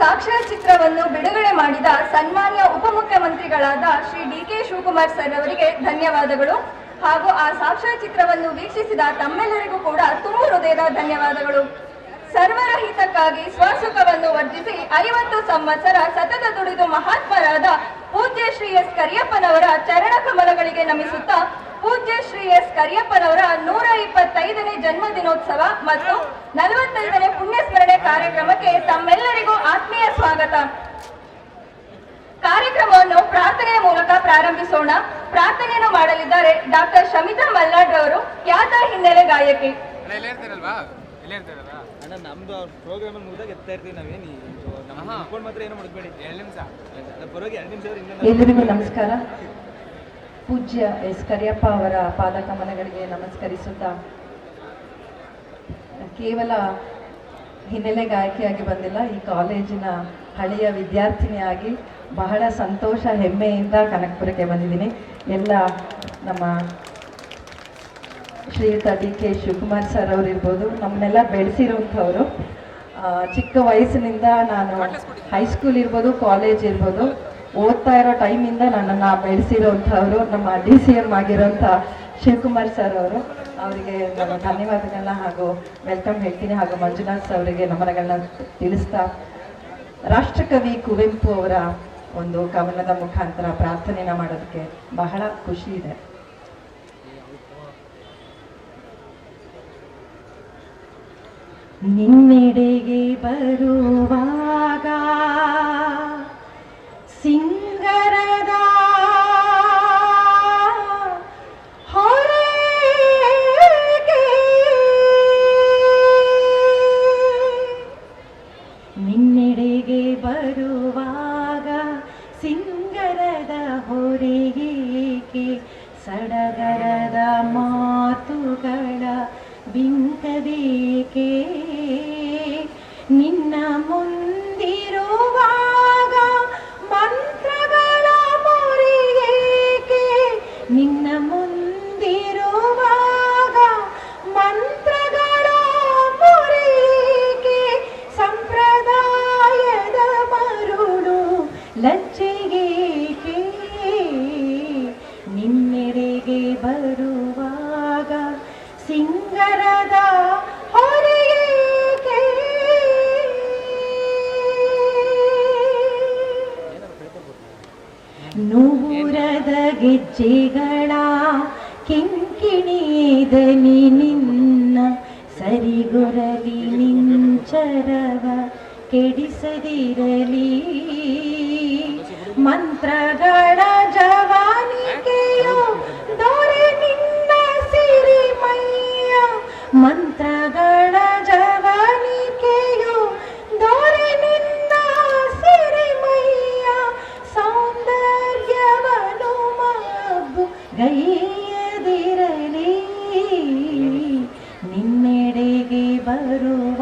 ಸಾಕ್ಷ್ಯಚಿತ್ರವನ್ನು ಬಿಡುಗಡೆ ಮಾಡಿದ ಸನ್ಮಾನ್ಯ ಉಪಮುಖ್ಯಮಂತ್ರಿಗಳಾದ Shri D K Shivakumar sir ಅವರಿಗೆ ಧನ್ಯವಾದಗಳು. ಹಾಗೂ ಆ ಸಾಕ್ಷ್ಯಚಿತ್ರವನ್ನು ವೀಕ್ಷಿಸಿದ ತಮ್ಮೆಲ್ಲರಿಗೂ ಕೂಡ ತುಂಬು ಹೃದಯದ ಧನ್ಯವಾದಗಳು. ಸರ್ವರ ಹಿತಕ್ಕಾಗಿ ಸ್ವಸುಖವನ್ನು ವರ್ಜಿಸಿ ಐವತ್ತು ಸಂವತ್ಸರ ಸತತ ದುಡಿದು ಮಹಾತ್ಮರಾದ ಪೂಜ್ಯ ಶ್ರೀ ಎಸ್ ಕರಿಯಪ್ಪನವರ ಚರಣ ಕಮಲಗಳಿಗೆ ನಮಿಸುತ್ತಾ ಪೂಜ್ಯ ಶ್ರೀ ಎಸ್ ಕರಿಯಪ್ಪನವರ ನೂರ ಇಪ್ಪತ್ತೈದನೇ ಜನ್ಮ ದಿನೋತ್ಸವ ಮತ್ತು ನಲವತ್ತೈದನೇ ಪುಣ್ಯಸ್ಮರಣೆ ಕಾರ್ಯಕ್ರಮಕ್ಕೆ ತಮ್ಮೆಲ್ಲರಿಗೂ ಆತ್ಮೀಯ ಸ್ವಾಗತ. ಕಾರ್ಯಕ್ರಮವನ್ನು ಪ್ರಾರ್ಥನೆಯ ಮೂಲಕ ಪ್ರಾರಂಭಿಸೋಣ. ಪ್ರಾರ್ಥನೆಯನ್ನು ಮಾಡಲಿದ್ದಾರೆ ಡಾಕ್ಟರ್ ಶಮಿತಾ ಮಲ್ಲಾಡ್ ಅವರು ಖ್ಯಾತ ಹಿನ್ನೆಲೆ ಗಾಯಕಿ. ನಮ್ದು ಅವ್ರ ಪ್ರೋಗ್ರಾಮ್ ಮುಗಿದಾಗ ಎತ್ತಾ ಇರ್ತೀವಿ ನಾವೇನು ನಮ್ಮ ಅನ್ಕೊಂಡು ಮಾತ್ರ ಏನು ಮಾಡಬೇಡಿ ಎರಡು ನಿಮಿಷ. ಬರೋಗಿ ಎರಡು ನಿಮಿಷ ಇನ್ನೊಂದು ಎಲ್ಲರಿಗೂ ನಮಸ್ಕಾರ. ಪೂಜ್ಯ ಎಸ್ ಕರಿಯಪ್ಪ ಅವರ ಪಾದಕಮನಗಳಿಗೆ ನಮಸ್ಕರಿಸುತ್ತಾ ಕೇವಲ ಹಿನ್ನೆಲೆ ಗಾಯಕಿಯಾಗಿ ಬಂದಿಲ್ಲ. ಈ ಕಾಲೇಜಿನ ಹಳೆಯ ವಿದ್ಯಾರ್ಥಿನಿಯಾಗಿ ಬಹಳ ಸಂತೋಷ, ಹೆಮ್ಮೆಯಿಂದ ಕನಕಪುರಕ್ಕೆ ಬಂದಿದ್ದೀನಿ. ಎಲ್ಲ ನಮ್ಮ ಶ್ರೀಯುತ ಡಿ ಕೆ ಶಿವಕುಮಾರ್ ಸರ್ ಅವರು ಇರ್ಬೋದು, ನಮ್ಮನ್ನೆಲ್ಲ ಬೆಳೆಸಿರುವಂಥವ್ರು. ಚಿಕ್ಕ ವಯಸ್ಸಿನಿಂದ ನಾನು ಹೈಸ್ಕೂಲ್ ಇರ್ಬೋದು, ಕಾಲೇಜ್ ಇರ್ಬೋದು, ಓದ್ತಾ ಇರೋ ಟೈಮಿಂದ ನನ್ನನ್ನು ಬೆಳೆಸಿರೋಂಥವ್ರು ನಮ್ಮ ಡಿ ಸಿ ಎಂ ಆಗಿರೋಂಥ ಶಿವಕುಮಾರ್ ಸರ್ ಅವರು. ಅವರಿಗೆ ನಾನು ಧನ್ಯವಾದಗಳನ್ನ ಹಾಗೂ ವೆಲ್ಕಮ್ ಹೇಳ್ತೀನಿ ಹಾಗೂ ಮಂಜುನಾಥ್ ಅವರಿಗೆ ನಮನಗಳನ್ನ ತಿಳಿಸ್ತಾ, ರಾಷ್ಟ್ರಕವಿ ಕುವೆಂಪು ಅವರ ಒಂದು ಕವನದ ಮುಖಾಂತರ ಪ್ರಾರ್ಥನೆನ ಮಾಡೋದಕ್ಕೆ ಬಹಳ ಖುಷಿ ಇದೆ. ನಿನ್ನೆಡೆಗೆ ಬರುವಾಗ ನಿನ್ನೆಡೆಗೆ ಬರುವಾಗ ಸಿಂಗರದ ಹೊರೆಗೇಕೆ ಸಡಗರದ ಮಾತುಗಳ ಬಿಂಕದೇಕೆ ನಿನ್ನ ಮುಂದಿರುವಾಗ ಲಜ್ಜೆಗೇಕೆ ನಿನ್ನೆರೆಗೆ ಬರುವಾಗ ಸಿಂಗರದ ಹೊರೆಯೇಕೆ ನೂರದ ಗೆಜ್ಜೆಗಳ ಕಿಂಕಿಣಿದನಿ ನಿನ್ನ ಸರಿಗೊರಲಿ ನಿಂಚರವ ಕೆಡಿಸದಿರಲಿ ವಸ್ತ್ರಗಳ ಜವಾನಿಕೆಯೋ ದೊರೆ ನಿನ್ನ ಸಿರಿಮಯ್ಯ ಮಂತ್ರಗಳ ಜವಾನಿಕೆಯೋ ದೊರೆ ನಿನ್ನ ಸಿರಿಮಯ್ಯ ಸೌಂದರ್ಯವನು ಮಬ್ಬು ಗೈಯದಿರಲಿ. ನಿನ್ನೆಡೆಗೆ ಬರುವ